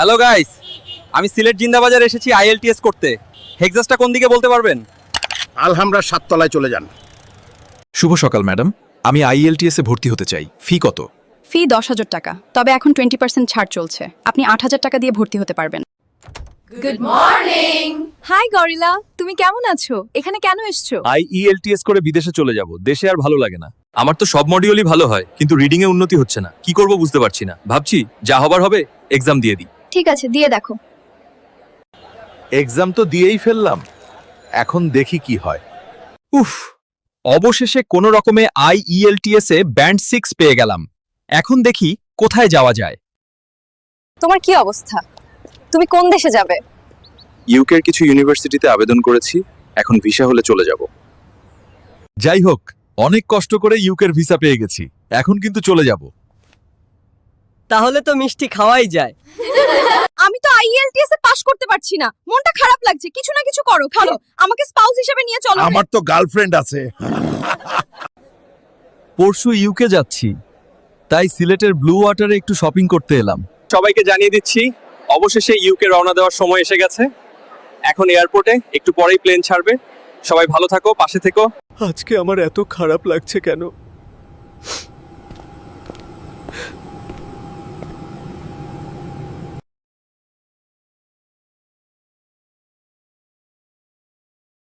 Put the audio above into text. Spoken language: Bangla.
হ্যালো গাইস আমি সিলেট জিন্দাবাজার এসেছি আইএলটিএস করতে। হেক্সাসটা কোন দিকে বলতে পারবেন? আলহামরা সাততলায় চলে যান। শুভ সকাল ম্যাডাম। আমি আইএলটিএস এ ভর্তি হতে চাই। ফি কত? ফি দশ হাজার টাকা। তবে এখন টোয়েন্টি পার্সেন্ট ছাড় চলছে। আপনি আট হাজার টাকা দিয়ে ভর্তি হতে পারবেন। Good morning hi gorilla. তুমি কেমন আছো? এখানে কেন এসছো? আইইএলটিএস করে বিদেশে চলে যাব। দেশে আর ভালো লাগে না। আমার তো সব মডিউলই ভালো হয় কিন্তু রিডিং এ উন্নতি হচ্ছে না। কি করব বুঝতে পারছি না। ভাবছি যা হবার হবে এক্সাম দিয়ে দিই। ঠিক আছে দিয়ে দেখো। এক্সাম তো দিয়েই ফেললাম। এখন দেখি কি হয়। উফ অবশেষে কোনো রকমে আইইএলটিএস এ ব্যান্ড সিক্স পেয়ে গেলাম। এখন দেখি কোথায় যাওয়া যায়। তোমার কি অবস্থা? তুমি কোন দেশে যাবে? ইউকের কিছু ইউনিভার্সিটিতে আবেদন করেছি এখন ভিসা হলে চলে যাব। যাই হোক অনেক কষ্ট করে ইউকের ভিসা পেয়ে গেছি এখন কিন্তু চলে যাব। তাহলে তো মিষ্টি খাওয়াই যায়। আমি তো আইএলটিএস এ পাশ করতে পারছি না। মনটা খারাপ লাগছে। কিছু না কিছু করো খালো। আমাকে স্পাউস হিসেবে নিয়ে চলো। আমার তো গার্লফ্রেন্ড আছে। পরশু ইউকে যাচ্ছি। তাই সিলেটের ব্লু ওয়াটারে একটু শপিং করতে এলাম। সবাইকে জানিয়ে দিচ্ছি অবশেষে ইউকে রওনা দেওয়ার সময় এসে গেছে। এখন এয়ারপোর্টে একটু পরেই প্লেন ছাড়বে। সবাই ভালো থাকো পাশে থেকো। আজকে আমার এত খারাপ লাগছে কেন?